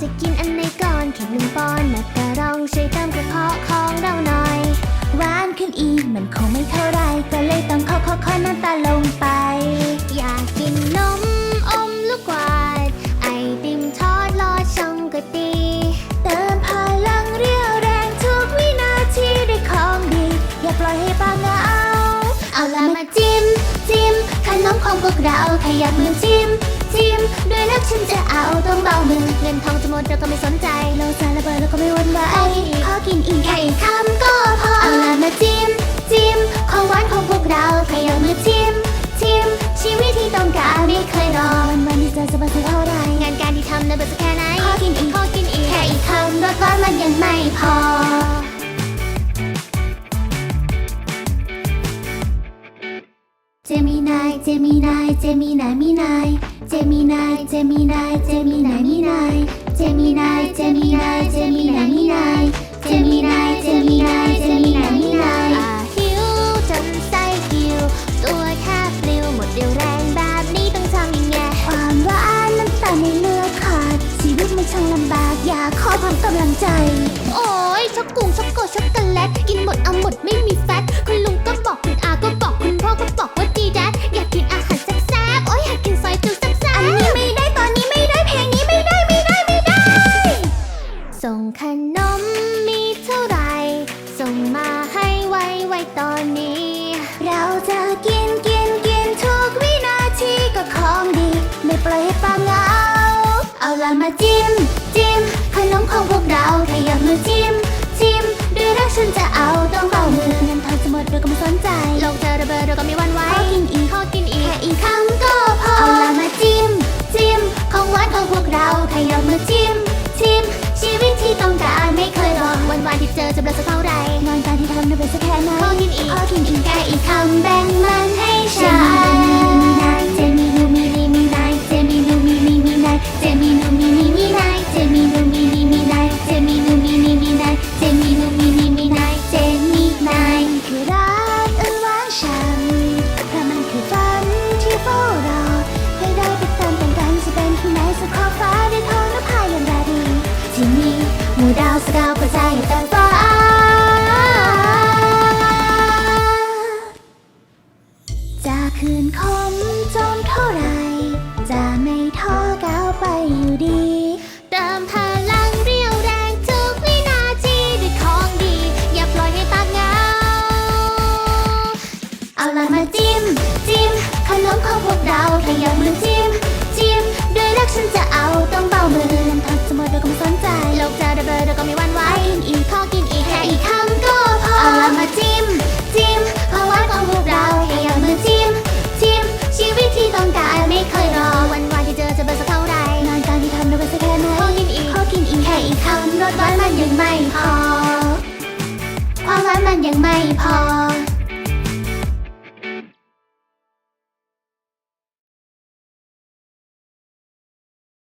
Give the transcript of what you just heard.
ถึงหนึ่งปอนด์นะแต่ลองช่วยเติมกระเพาะของเราหน่อยหวานขึ้นอีกมันคงไม่เท่าไรก็เลยต้องขอขอขอน้ำตาลงไป อยากกินนมอมลูกกวาด ไอติมทอดลอดช่องก็ดี เติมพลังเรียวแรงทุกวินาทีด้วยของดี อย่าปล่อยให้ปากเหงาเอาละมาจิ้มจิ้มขนมของพวกเราขยับมือจิ้ม จิ้มด้วยรักฉันจะเอาต้องเบามือเงินทองจะหมดเราก็ไม่สนใจโลกจะระเบิดเราก็ไม่หวันไหวขอกินอีกแค่อีกคำก็พอเอาละมาจิ้มจิ้มของหวานของพวกเราขยับมือจิ้มจิ้มชีวิตที่ต้องการไม่เคยรอวันวันที่เจอจะมาถึงเท่าไร งานการที่ทำนะเบอร์จะแค่ไหนขอกินอีกขอกินอีกแค่อีกคำรสหวานมันยังไม่พอ เจมินาย เจมินาย เจมินายมินาย เจมินายเจมินายเจมินายมินายเจมินายเจมินายเจมินายมินายเจมินายเจมินายเจมินายมินายอ่าหิวจนไส้หิว ตัวแทบปลิวหมดเรี่ยวแรงแบบนี้ต้องทำยังไงความหวานน้ำตาลในเลือดขาดชีวิตมันช่างลำบากอยากขอความกำลังใจ โอ้ยช็อกกุ้ง นมมีเท่าไหรส่งมาให้ไวไวตอนนี้ เราจะกินกินกินทุกวินาทีก็ของดี ไม่ปล่อยให้ปากเหงา เอาละมาจิ้มจิ้มขนมของพวกเราขยับมือจิ้มจิ้มด้วยรักฉันจะเอาต้องเบามือเงินทองจะหมดเราก็ไม่สนใจ เจอจะเบลอสักเท่าไหรงานการที่ทำน่ะเป็นสักแค่ไหนขอกินอีกขอกินอีกแค่อีกคำแบ่ง ของพวกเราขยับมือจิ้มจิ้มด้วยรักฉันจะเอาต้องเบามือเงินทองจะหมดเราก็ไม่สนใจโลกจะระเบิดเราก็ไม่หวั่นไหวกินอีกขอกินอีกแค่อีกคำก็พอเอาละมาจิ้มจิ้มของหวานของพวกเราขยับมือจิ้มจิ้มชีวิตที่ต้องการไม่เคยรอวันวานที่เจอจะเบอร์สักเท่าไหรงานการที่ทำเราเป็นสักแค่ไหนขอกินอีกขอกินอีกแค่อีกคำรสหวานมันยังไม่พอความหวานมันยังไม่พอ